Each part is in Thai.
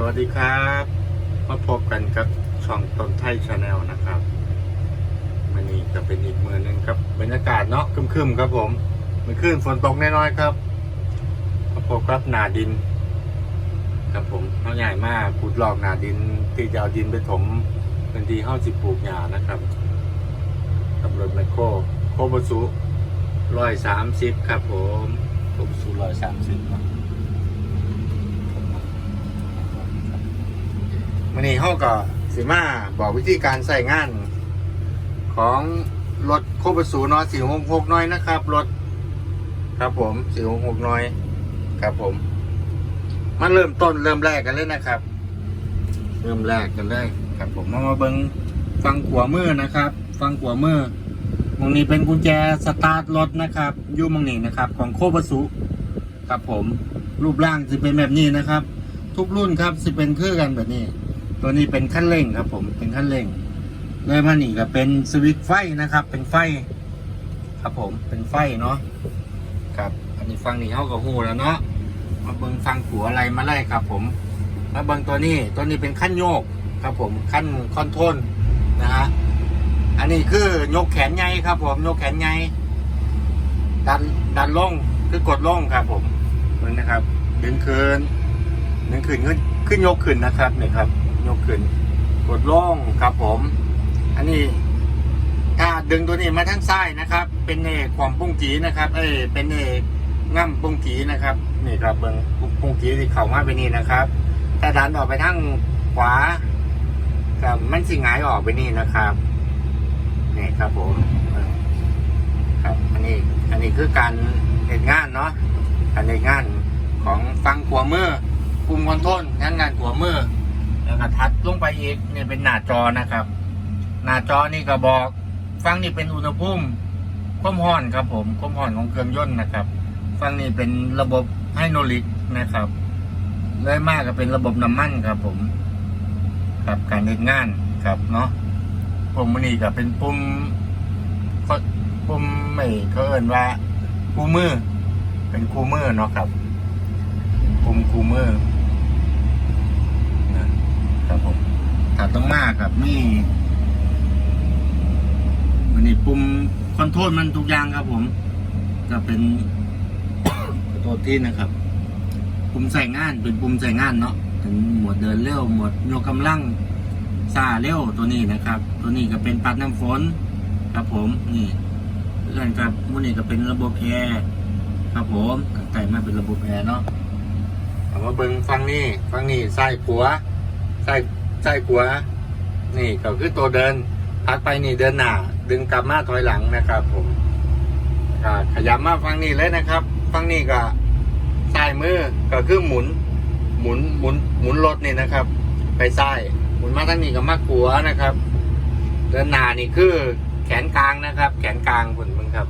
สวัสดีครับ มาพบกันกับช่องต้นไทยชาแนลนะครับวันนี้ก็เป็นอีกมือหนึ่งครับบรรยากาศเนาะคึมๆครับผมมันขึ้นฝนตกน้อยๆครับมาพบกับนาดิน ครับผมเขาใหญ่มากขุดลอกนาดินที่จะเอาดินไปถมเป็นที่ห้าสิบปลูกหญ้านะครับกับรถแมคโครโคบสุร้อยสามสิบครับผมโคบสุร้อยสามสิบ วันนี้เขาก็สิมาบอกวิธีการใส่งานของรถโคบสูนาะสี่หกหกน้อยนะครับรถครับผมสี่หกหกน้อย ครับผม มาเริ่มต้นเริ่มแรกกันเลยนะครับ เริ่มแรกกันเลยครับผมมามาเบิงฟังขวามือนะครับ ฟังขวามือมองนี้เป็นกุญแจสตาร์ทรถนะครับอยู่มองนี้นะครับ ของโคบสุครับผมรูปร่างจะเป็นแบบนี้นะครับ ทุกรุ่นครับจะเป็นคือกันแบบนี้ ตัวนี้เป็นขั้นเร่งครับ ผมเป็นขั้นเร่งเลยมานี่ก็เป็นสวิตไฟนะครับ เป็นไฟ ครับผมเป็นไฟเนาะครับอันนี้ฟังนี่เขาก็หูแล้วเนาะมาเบิ่งฟังขัวอะไรมาไล่ครับ ผมมาเบิ่งตัวนี้ตัวนี้เป็นขั้นโยกครับ ผมขั้นคอนโทรลนะฮะอันนี้คือยกแขนไงครับ ผมยกแขนไงดันดันลงคือกดลงครับ ผมเบิ่งนะครับ ดึงคืนดึงคืนขึ้นขึ้นยกขึ้นนะครับเนี่ยครับ ยกขึ้น กดลงครับผม อันนี้ ถ้าดึงตัวนี้มาทางซ้ายนะครับ เป็นเอกความปุ้งกีนะครับ เอ้ยเป็นเอกง่ำปุ้งกีนะครับ นี่ครับเบิ้งปุ้งกีที่เข้ามาไปนี่นะครับถ้าดันออกไปทางขวากับมันสิหงายออกไปนี่นะครับนี่ครับผมครับ อันนี้ อันนี้คือการเห็นงานเนาะการเห็นงานของฟังขวามือปุ่มคอนโทรลทั้งงานขวามือ แล้วก็ทัดลงไปอีกเนี่ยเป็นหน้าจอนะครับ หน้าจอนี่ก็บอก ฟังนี่เป็นอุณหภูมิความร้อนครับผมความร้อนของเครื่องยนต์นะครับ ฟังนี่เป็นระบบไฮโดรลิกนะครับเลยมากก็เป็นระบบน้ำมันครับผมครับการเดินงานครับเนาะปุ่มนี่ก็เป็นปุ่มปุ่มไม่เขาเอ่นว่าคู่มือ เป็นคู่มือเนาะครับ เป็นปุ่มคู่มือ ครับผมถัดต้องมากครับนี่มันนี่ปุ่มคอนโทรลมันทุกอย่างครับผม จะเป็นตัวที่นะครับ ปุ่มใส่งานเป็นปุ่มใส่งานเนาะถึงหมวดเดินเร็วหมวดยกกำลังซาเร็วตัวนี้นะครับ ตัวนี้ก็เป็นปัดน้ำฝนครับผมนี่เรื่องกับมูนี่ก็เป็นระบบแอร์ครับผมใส่มาเป็นระบบแอร์เนาะเอามาเบิ้งฟังนี่ฟังนี่ใส่ขัว ใส่ใส่ขัวนี่ก็คือตัวเดิน พักไปนี่เดินหน้า ดึงกลับมาถอยหลังนะครับ ผมขยับมาฟังนี่เลยนะครับ ฟังนี่ก็ซ้ายมือก็คือหมุน หมุนหมุนหมุนรถนี่นะครับ ไปซ้ายหมุนมาทางนี้ก็มาขัวนะครับ เดินหน้านี่คือแขนกลางนะครับ แขนกลางคุณมึงครับ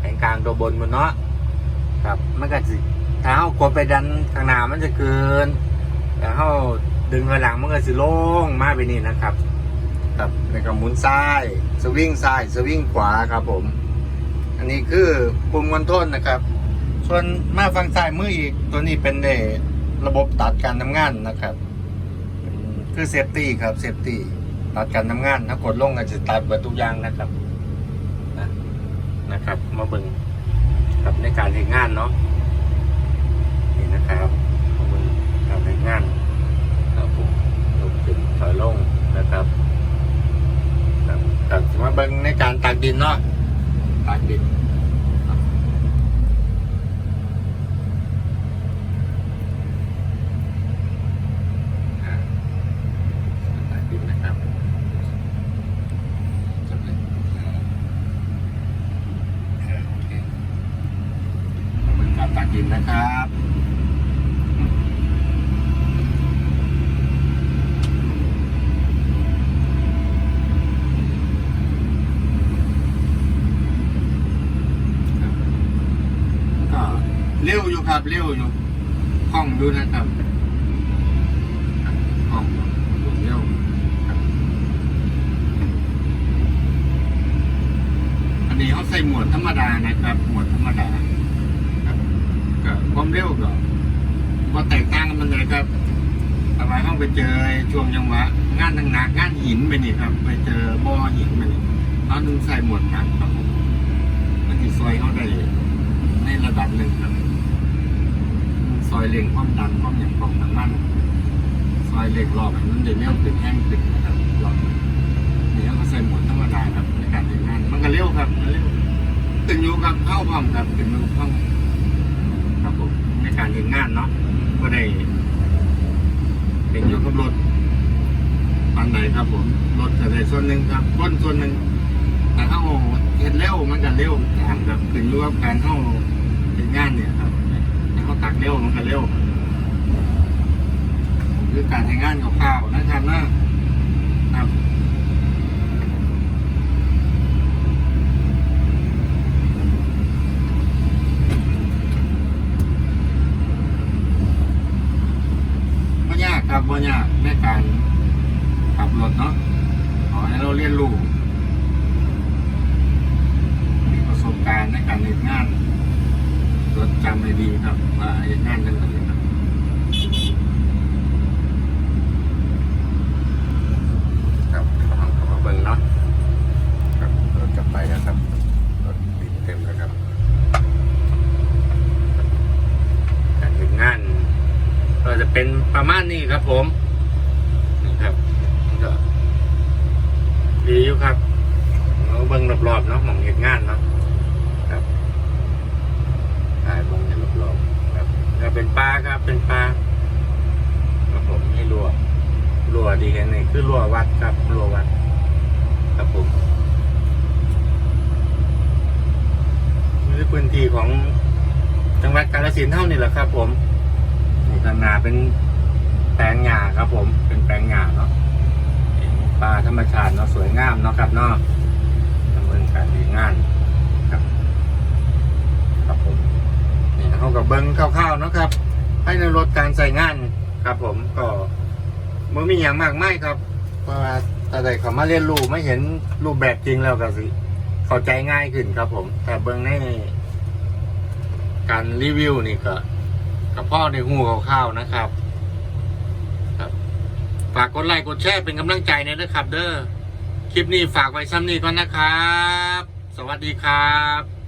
แขนกลางตัวบนมันเนาะครับมันก็สิถ้าเอากดไปดันข้างหน้ามันจะเกินแต่เขา ดึงถอยหลังมันก็สิโล่งมาไปนี่นะครับ ครับแล้วก็หมุนซ้าย สวิงซ้าย สวิงขวาครับผม อันนี้คือปุ่มคอนโทรลนะครับ ส่วนมาฝั่งซ้ายมืออีก ตัวนี้เป็นเอ่อระบบตัดการทำงานนะครับคือเซฟตี้ครับเซฟตี้ตัดการทำงานถ้ากดลงก็จะตัดเบิดทุกอย่างนะครับนะนะครับ มาเบิ่งครับในการเห็นงานเนาะนี่นะครับมาเบิ่งการเห็นงาน ครับผมลงขึ้นถ อยลงนะครับครับตัดมาเบิ้งในการตักดินเนาะตักดินครับอ่าตักดินนะครับจบเลยอ่าโอเคมาเบิ่งการตักดินนะครับ ก็ เร็วอยู่ครับ เร็วอยู่คล่องดูนะครับคล่องเร็วอันนี้เขาใส่หมวดธรรมดานะครับ หมวดธรรมดาครับก็ความเร็วก็ว่าแตกต่างกันมันเลยครับประว่าต้องไปเจอช่วงจังวะงานหนักงานหินไปนี่ครับ ไปเจอบ่อหินไปนี่เขาดึงใส่หมวดหนักครับมันจะซอยเขาได้ในระดับหนึ่งครับ ซอยเล่งความดันความอย่างของน้ำมันซอยเล็กรอบให้มันได้เร็วขึ้นแห้งขึ้นะครับรอบนี่เขาใส่หมดธรรมดาครับในการทำงาน มันก็เร็วครับมันเร็วขึ้นอยู่กับเข้าพร้อมครับขึ้นอยู่เข้าครับผมในการทำงานเนาะก็ได้เป็นอยู่กับรถปันไหนครับผมรถจะได้ส่วนหนึ่งครับก้นส่วนหนึ่งแต่ถ้าเราเห็นเร็วมันจะเร็วตามครับขึ้นอยู่กับการเข้าเป็นงานเนี่ยครับ ตักเร็วมันก็เร็วคือการทำงานกับข้าวนะครับนะครับไม่ยากครับไม่ยากในการขับรถเนาะขอให้เราเรียนรู้มีประสบการณ์ในการเรียนงาน จดจำให้ดีครับว่าเรียนงานกันเลยครับครับขอขอเบิ่งเนาะครับรถจะไปแล้วครับรถติดเต็มแล้วครับการเรียนงานก็จะเป็นประมาณนี้ครับผมนี่ครับนี่ก็ดีอยู่ครับเราเบิ้งรอบๆเนาะหมองเหตุงานเนาะครับถ่ายเบิ้งในรอบๆครับก็ เป็นปลาครับ เป็นปลาครับผมให้รัวรัวดีกันนี่คือรัววัดครับรัววัด ครับผมนี่คือพื้นที่ของจังหวัดกาฬสินธุ์เท่านี่แหละครับ ผมนี่ข้างหน้าเป็นแปลงหญ้าครับ ผม เป็นแปลงหญ้าเนาะป่าธรรมชาติเนาะสวยงามเนาะครับเนาะดำเนินการดีงานครับ ครับผม นี่ เขากับเบิ้งคร่าวๆนะครับ ให้ในรถการใส่งานครับ ผมก็มันมีอย่างมากไม่ครับเพราะว่าถ้าได้เขามาเรียนรู้ไม่เห็นรูปแบบจริงแล้วก็สิ เข้าใจง่ายขึ้นครับ ผม แต่เบิ้งในการรีวิวนี่ก็กับพ่อในหูข้าวๆนะครับ ครับฝากกดไลค์กดแชร์เป็นกำลังใจหนอยนะครับ เด้อคลิปนี้ฝากไว้ซ้ำนี้ก่อนนะครับ สวัสดีครับ